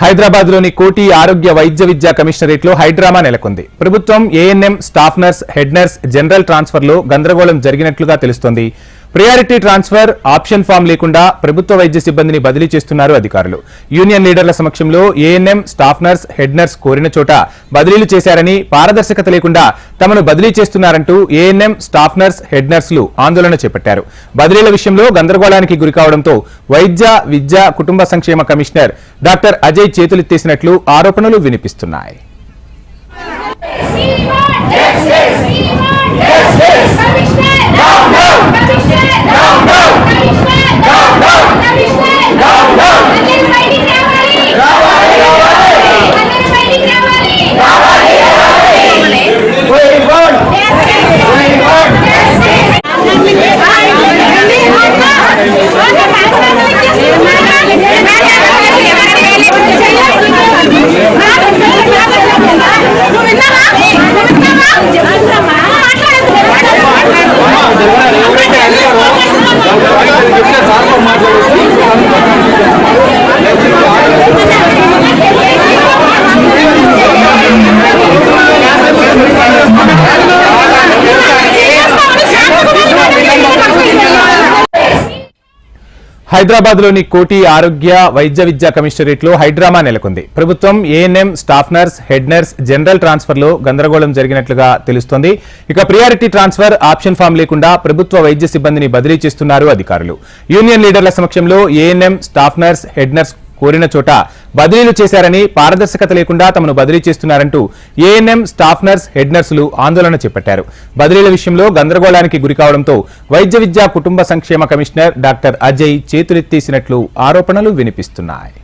హైదరాబాద్లోని కోటి ఆరోగ్య వైద్య విద్యా కమిషనరేట్లో హైడ్రామా నెలకొంది. ప్రభుత్వం ANM staff nurse head nurse general ట్రాన్స్ఫర్లో గందరగోళం జరిగినట్లుగా తెలుస్తోంది. ప్రయారిటీ ట్రాన్స్ఫర్ ఆప్షన్ ఫామ్ లేకుండా ప్రభుత్వ వైద్య సిబ్బందిని బదిలీ చేస్తున్నారు అధికారులు. యూనియన్ లీడర్ల సమక్షంలో ANM staff nurse head nurse కోరిన చోట బదిలీలు చేశారని పారదర్శకత లేకుండా తమను బదిలీ చేస్తున్నారంటూ ఏఎన్ఎం స్టాఫ్ నర్స్ హెడ్ నర్సులు ఆందోళన చేపట్టారు. బదిలీల విషయంలో గందరగోళానికి గురికావడంతో వైద్య విద్య కుటుంబ సంక్షేమ కమిషనర్ డాక్టర్ అజయ్ చేతులెత్తేసినట్లు ఆరోపణలు వినిపిస్తున్నాయి. Marco Marco లోని కోటి ఆరోగ్య వైద్య విద్యా కమిషనరేట్లో హైడ్రామా నెలకొంది. ప్రభుత్వం ANM staff nurse head nurse general ట్రాన్స్ఫర్లో గందరగోళం జరిగినట్లుగా తెలుస్తోంది. ఇక ప్రియారిటీ ట్రాన్స్ఫర్ ఆప్షన్ ఫామ్ లేకుండా ప్రభుత్వ వైద్య సిబ్బందిని బదిలీ చేస్తున్నారు అధికారులు. యూనియన్ లీడర్ల సమక్షంలో ANM staff nurse head nurse కోరిన చోట బదిలీలు చేశారని పారదర్శకత లేకుండా తమను బదిలీ చేస్తున్నారంటూ ఏఎన్ఎం స్టాఫ్ నర్స్ హెడ్ నర్సులు ఆందోళన చేపట్టారు. బదిలీల విషయంలో గందరగోళానికి గురికావడంతో వైద్య విద్యా కుటుంబ సంక్షేమ కమిషనర్ డాక్టర్ అజయ్ చేతులెత్తేసినట్లు ఆరోపణలు వినిపిస్తున్నాయి.